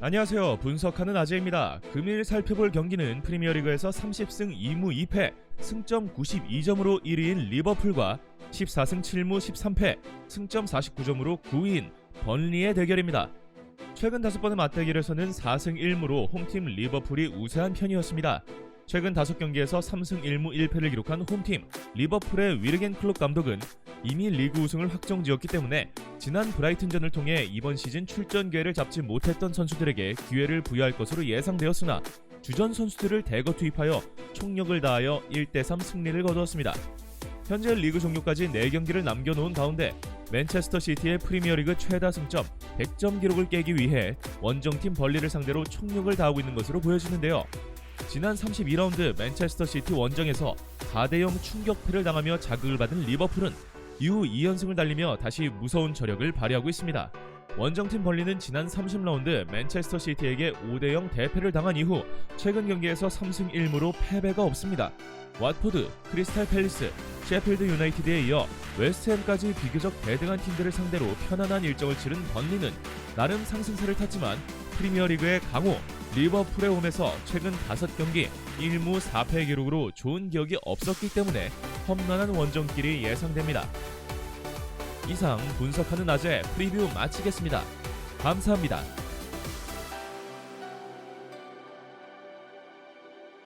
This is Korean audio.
안녕하세요. 분석하는 아재입니다. 금일 살펴볼 경기는 프리미어리그에서 30승 2무 2패, 승점 92점으로 1위인 리버풀과 14승 7무 13패, 승점 49점으로 9위인 번리의 대결입니다. 최근 5번의 맞대결에서는 4승 1무로 홈팀 리버풀이 우세한 편이었습니다. 최근 5경기에서 3승 1무 1패를 기록한 홈팀 리버풀의 위르겐 클롭 감독은 이미 리그 우승을 확정 지었기 때문에 지난 브라이튼전을 통해 이번 시즌 출전 기회를 잡지 못했던 선수들에게 기회를 부여할 것으로 예상되었으나 주전 선수들을 대거 투입하여 총력을 다하여 1대3 승리를 거두었습니다. 현재 리그 종료까지 4경기를 남겨놓은 가운데 맨체스터 시티의 프리미어리그 최다 승점 100점 기록을 깨기 위해 원정팀 벌리를 상대로 총력을 다하고 있는 것으로 보여지는데요. 지난 32라운드 맨체스터 시티 원정에서 4대0 충격패를 당하며 자극을 받은 리버풀은 이후 2연승을 달리며 다시 무서운 저력을 발휘하고 있습니다. 원정팀 벌리는 지난 30라운드 맨체스터 시티에게 5대0 대패를 당한 이후 최근 경기에서 3승 1무로 패배가 없습니다. 왓포드, 크리스탈 팰리스, 셰필드 유나이티드에 이어 웨스트햄까지 비교적 대등한 팀들을 상대로 편안한 일정을 치른 번리는 나름 상승세를 탔지만 프리미어리그의 강호 리버풀의 홈에서 최근 5경기 1무 4패 기록으로 좋은 기억이 없었기 때문에 험난한 원정길이 예상됩니다. 이상 분석하는 낮에 프리뷰 마치겠습니다. 감사합니다.